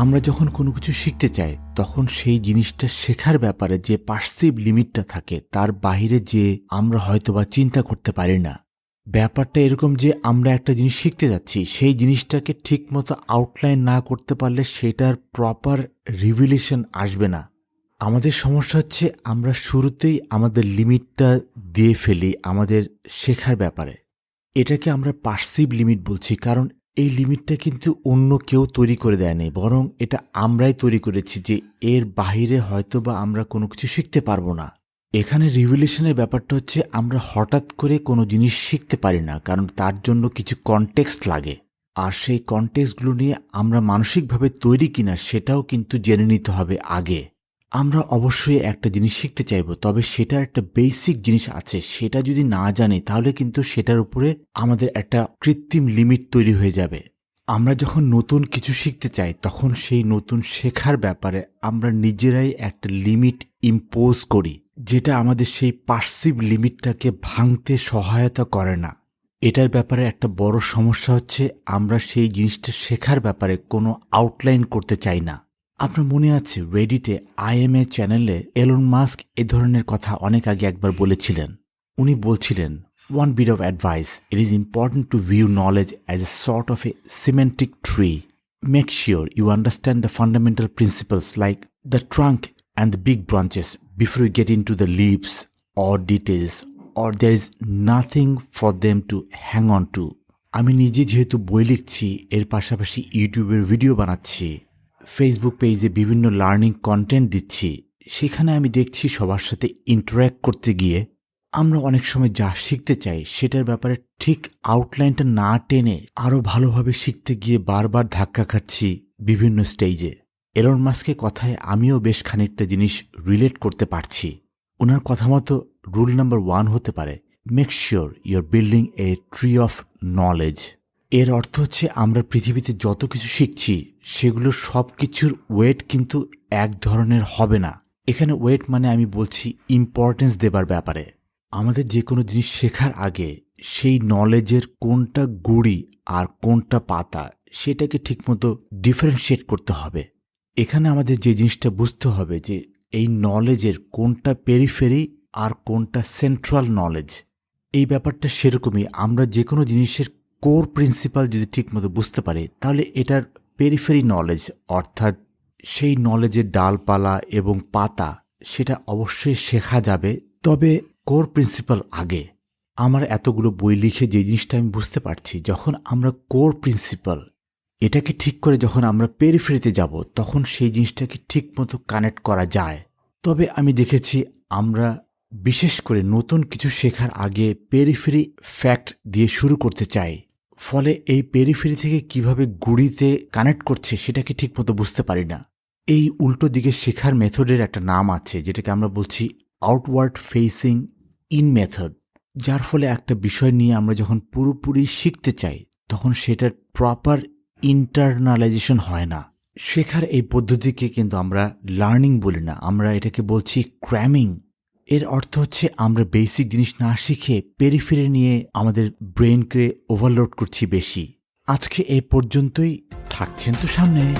আমরা যখন কোনো কিছু শিখতে চাই, তখন সেই জিনিসটা শেখার ব্যাপারে যে পার্সিভ লিমিটটা থাকে, তার বাইরে যে আমরা হয়তো বা চিন্তা করতে পারি না। ব্যাপারটা এরকম যে আমরা একটা জিনিস শিখতে যাচ্ছি, সেই জিনিসটাকে ঠিকমতো আউটলাইন না করতে পারলে সেটার প্রপার রিভিলেশন আসবে না। আমাদের সমস্যা হচ্ছে আমরা শুরুতেই আমাদের লিমিটটা দিয়ে ফেলি আমাদের শেখার ব্যাপারে। এটাকে আমরা পার্সিভ লিমিট বলছি, কারণ এই লিমিটটা কিন্তু অন্য কেউ তৈরি করে দেয়নি বরং এটা আমরাই তৈরি করেছি যে এর বাহিরে হয়তো বা আমরা কোনো কিছু শিখতে পারব না। এখানে রিভলিউশনের ব্যাপারটা হচ্ছে আমরা হঠাৎ করে কোনো জিনিস শিখতে পারি না, কারণ তার জন্য কিছু কনটেক্সট লাগে। আর সেই কনটেক্সটগুলো নিয়ে আমরা মানসিকভাবে তৈরি কিনা সেটাও কিন্তু জেনে নিতে হবে আগে। আমরা অবশ্যই একটা জিনিস শিখতে চাইব, তবে সেটার একটা বেসিক জিনিস আছে। সেটা যদি না জানি, তাহলে কিন্তু সেটার উপরে আমাদের একটা কৃত্রিম লিমিট তৈরি হয়ে যাবে। আমরা যখন নতুন কিছু শিখতে চাই, তখন সেই নতুন শেখার ব্যাপারে আমরা নিজেরাই একটা লিমিট ইম্পোজ করি, যেটা আমাদের সেই পার্সিভ লিমিটটাকে ভাঙতে সহায়তা করে না। এটার ব্যাপারে একটা বড় সমস্যা হচ্ছে, আমরা সেই জিনিসটা শেখার ব্যাপারে কোনো আউটলাইন করতে চাই না। আপনার মনে আছে রেডিটে আইএমএ চ্যানেলে এলন মাস্ক এ ধরনের কথা অনেক আগে একবার বলেছিলেন? উনি বলছিলেন one bit of advice it is important to view knowledge as a sort of a semantic tree make sure you understand the fundamental principles like the trunk and the big branches before you get into the leaves or details or there is nothing for them to hang on to আমি নিজে যেহেতু বই লিখছি, এর পাশাপাশি ইউটিউবের video বানাচ্ছি। Facebook পেজে বিভিন্ন লার্নিং কন্টেন্ট দিচ্ছি। সেখানে আমি দেখছি সবার সাথে ইন্টারাক্ট করতে গিয়ে আমরা অনেক সময় যা শিখতে চাই সেটার ব্যাপারে ঠিক আউটলাইনটা না টেনে আরও ভালোভাবে শিখতে গিয়ে বারবার ধাক্কা খাচ্ছি বিভিন্ন স্টেজে এলন মাস্কের কথায় আমিও বেশ খানিকটা জিনিস রিলেট করতে পারছি। ওনার কথা মতো রুল নাম্বার ওয়ান হতে পারে make sure your building a tree of knowledge এর অর্থ হচ্ছে আমরা পৃথিবীতে যত কিছু শিখছি, সেগুলো সব কিছুর ওয়েট কিন্তু এক ধরনের হবে না। এখানে ওয়েট মানে আমি বলছি ইম্পর্টেন্স দেবার ব্যাপারে। আমাদের যে কোনো জিনিস শেখার আগে সেই নলেজের কোনটা গুড়ি আর কোনটা পাতা, সেটাকে ঠিকমতো ডিফারেন্সিয়েট করতে হবে। এখানে আমাদের যে জিনিসটা বুঝতে হবে যে এই নলেজের কোনটা পেরিফেরি আর কোনটা সেন্ট্রাল নলেজ এই ব্যাপারটা সেরকমই, আমরা যে কোনো জিনিসের কোর প্রিন্সিপাল যদি ঠিকমতো বুঝতে পারি, তাহলে এটার পেরিফেরি নলেজ, অর্থাৎ সেই নলেজের ডালপালা এবং পাতা, সেটা অবশ্যই শেখা যাবে। তবে কোর প্রিন্সিপাল আগে। আমার এতগুলো বই লিখে যে জিনিসটা আমি বুঝতে পারছি, যখন আমরা কোর প্রিন্সিপাল, এটাকে ঠিক করে যখন আমরা পেরিফেরিতে যাব, তখন সেই জিনিসটাকে ঠিকমতো কানেক্ট করা যায়। তবে আমি দেখেছি আমরা বিশেষ করে নতুন কিছু শেখার আগে পেরিফেরি ফ্যাক্ট দিয়ে শুরু করতে চাই। ফলে এই পেরিফেরি থেকে কীভাবে গুড়িতে কানেক্ট করছে সেটাকে ঠিকমতো বুঝতে পারি না। এই উল্টো দিকে শেখার মেথডের একটা নাম আছে, যেটাকে আমরা বলছি আউটওয়ার্ড ফেসিং ইন মেথড যার ফলে একটা বিষয় নিয়ে আমরা যখন পুরোপুরি শিখতে চাই, তখন সেটার প্রপার ইন্টারনালাইজেশন হয় না। শেখার এই পদ্ধতিকে কিন্তু আমরা লার্নিং বলি না, আমরা এটাকে বলছি ক্র্যামিং এর অর্থ হচ্ছে আমরা বেসিক জিনিস না শিখে পেরিফেরি নিয়ে আমাদের ব্রেনকে ওভারলোড করছি বেশি। আজকে এ পর্যন্তই। থাকছেন তো সামনে।